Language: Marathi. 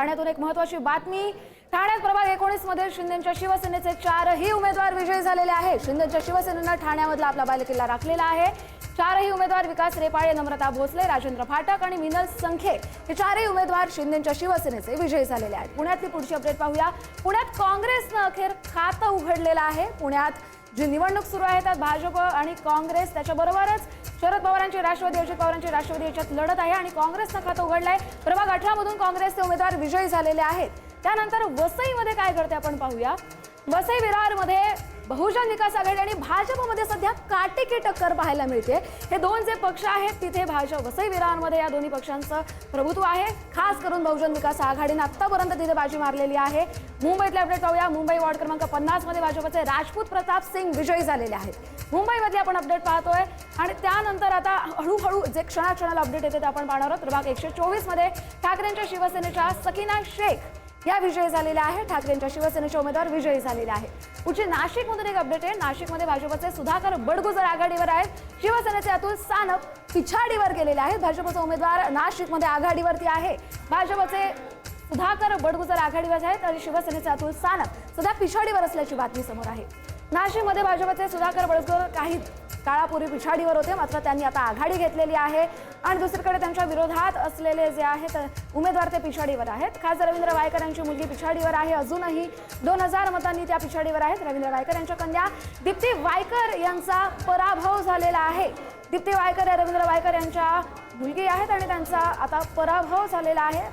ठाण्यातून एक महत्वाची बातमी. ठाण्यात प्रभाग एकोणीसमध्ये शिंदेच्या शिवसेनेचे चारही उमेदवार विजयी झालेले आहेत. शिंदेच्या शिवसेनेनं ठाण्यामधला आपला बालेकिल्ला राखलेला आहे. चारही उमेदवार विकास रेपाळे नम्रता भोसले राजेंद्र फाटक आणि मिनल संखे हे चारही उमेदवार शिंदेच्या शिवसेनेचे विजयी झालेले आहेत. पुण्यातली पुढची अपडेट पाहूया. पुण्यात काँग्रेसनं अखेर खातं उघडलेलं आहे. पुण्यात जी निवडणूक सुरू आहे त्यात भाजप आणि काँग्रेस त्याच्याबरोबरच शरद पवारांची राष्ट्रवादी अजित पवारांची राष्ट्रवादी याच्यात लढत आहे आणि काँग्रेसनं खातं उघडलंय. प्रभाग अठरामधून काँग्रेसचे उमेदवार विजयी झालेले आहेत. त्यानंतर वसईमध्ये काय घडते आपण पाहूया. वसई विरारमध्ये बहुजन विकास आघाडी आणि भाजपमध्ये सध्या काटेकी टक्कर पाहायला मिळते. हे दोन जे पक्ष आहेत तिथे भाजप वसई विरांमध्ये या दोन्ही पक्षांचं प्रभुत्व आहे. खास करून बहुजन विकास आघाडीनं आत्तापर्यंत तिथे बाजी मारलेली आहे. मुंबईतले अपडेट पाहूया. मुंबई वॉर्ड क्रमांक पन्नासमध्ये भाजपचे राजपूत प्रताप सिंग विजयी झालेले आहेत. मुंबईमधले आपण अपडेट पाहतोय. आणि त्यानंतर आता हळूहळू जे क्षणाक्षणाला अपडेट येते ते आपण पाहणार आहोत. प्रभाग एकशे चोवीसमध्ये ठाकरेंच्या शिवसेनेच्या सकीना शेख या विजयी झालेल्या आहे ठाकरेंच्या शिवसेनेचे उमेदवार विजयी झालेले आहे पुढची नाशिकमधून एक अपडेट आहे. नाशिकमध्ये भाजपचे सुधाकर बडगुजर आघाडीवर आहेत. शिवसेनेचे अतुल सानप पिछाडीवर गेलेले आहेत. भाजपचा उमेदवार नाशिकमध्ये आघाडीवरती आहे. भाजपचे सुधाकर बडगुजर आघाडीवर आहेत आणि शिवसेनेचे अतुल सानप सध्या पिछाडीवर असल्याची बातमी समोर आहे. नाशिकमध्ये भाजपचे सुधाकर बडगुजर काही काळापूर्वी पिछाडीवर होते मात्र त्यांनी आता आघाडी घेतलेली आहे. आणि दुसरीकडे त्यांच्या विरोधात असलेले जे आहेत उमेदवार ते पिछाडीवर आहेत. खासदार रवींद्र वायकर यांची मुलगी पिछाडीवर आहे अजूनही. दोन हजार मतांनी त्या पिछाडीवर आहेत. रवींद्र वायकर यांच्या कन्या दीप्ती वायकर यांचा पराभव झालेला आहे. दीप्ती वायकर या रवींद्र वायकर यांच्या मुलगी आहेत आणि त्यांचा आता पराभव झालेला आहे.